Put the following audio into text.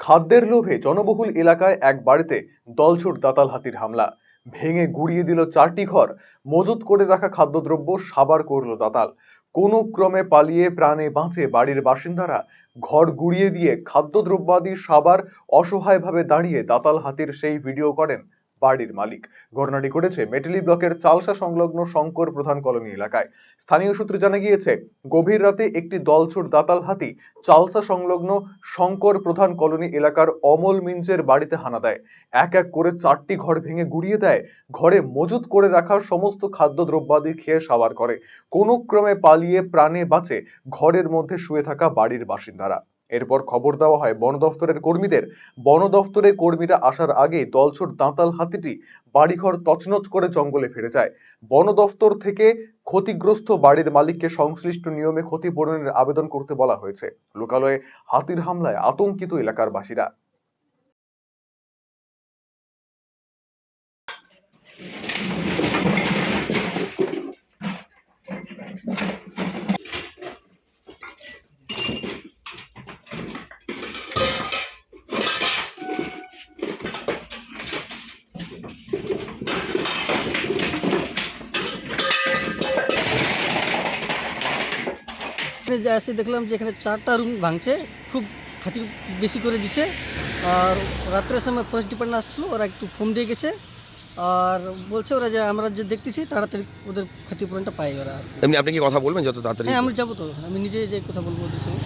খাদ্যের লোভে জনবহুল এলাকায় এক বাড়িতে দলছুট দাতাল হাতির হামলা। ভেঙে গুড়িয়ে দিল চারটি ঘর, মজুত করে রাখা খাদ্যদ্রব্য সাবার করল দাতাল। কোনো ক্রমে পালিয়ে প্রাণে বাঁচে বাড়ির বাসিন্দারা। ঘর গুড়িয়ে দিয়ে খাদ্যদ্রব্যাদি সাবার অসহায়ভাবে দাঁড়িয়ে দাতাল হাতির সেই ভিডিও করেন বাড়ির মালিক। ঘটনাটি ঘটেছে মেটেলি ব্লকের চালসা সংলগ্ন শঙ্কর প্রধান কলোনি এলাকায়। স্থানীয় সূত্রে জানা গিয়েছে, গভীর রাতে একটি দলছুট দাতাল হাতি চালসা সংলগ্ন শঙ্কর প্রধান কলোনি এলাকার অমল মিঞ্চের বাড়িতে হানা দেয়। এক এক করে চারটি ঘর ভেঙে গুড়িয়ে দেয়, ঘরে মজুত করে রাখা সমস্ত খাদ্যদ্রব্যাদি খেয়ে সাবার করে। কোনো ক্রমে পালিয়ে প্রাণে বাঁচে ঘরের মধ্যে শুয়ে থাকা বাড়ির বাসিন্দারা। এরপর খবর দেওয়া হয়, বন দফতরের কর্মীদের। বন দফতরের কর্মীরা আসার আগেই দলছুট দাঁতাল হাতিটি বাড়িঘর তছনছ করে জঙ্গলে ফিরে যায়। বন দফতর থেকে ক্ষতিগ্রস্ত বাড়ির মালিককে সংশ্লিষ্ট নিয়মে ক্ষতিপূরণের আবেদন করতে বলা হয়েছে। লোকালয়ে হাতির হামলায় আতঙ্কিত এলাকার বাসীরা। এখানে যা এসে দেখলাম যে এখানে চারটা রুম ভাঙছে খুব খাতি বেশি করে দিছে আর রাত্রের সময় ফরেস্ট ডিপার্টমেন্ট আসছিল ওরা একটু ফোন দিয়ে গেছে। আর বলছে ওরা যে আমরা যে দেখতেছি তাড়াতাড়ি ওদের ক্ষতিপূরণটা পাই ওরা। এমনি আপনি কি কথা বলবেন যত তাড়াতাড়ি হ্যাঁ আমি যাব তো। আমি নিজে যে কথা বলব ওদের সঙ্গে।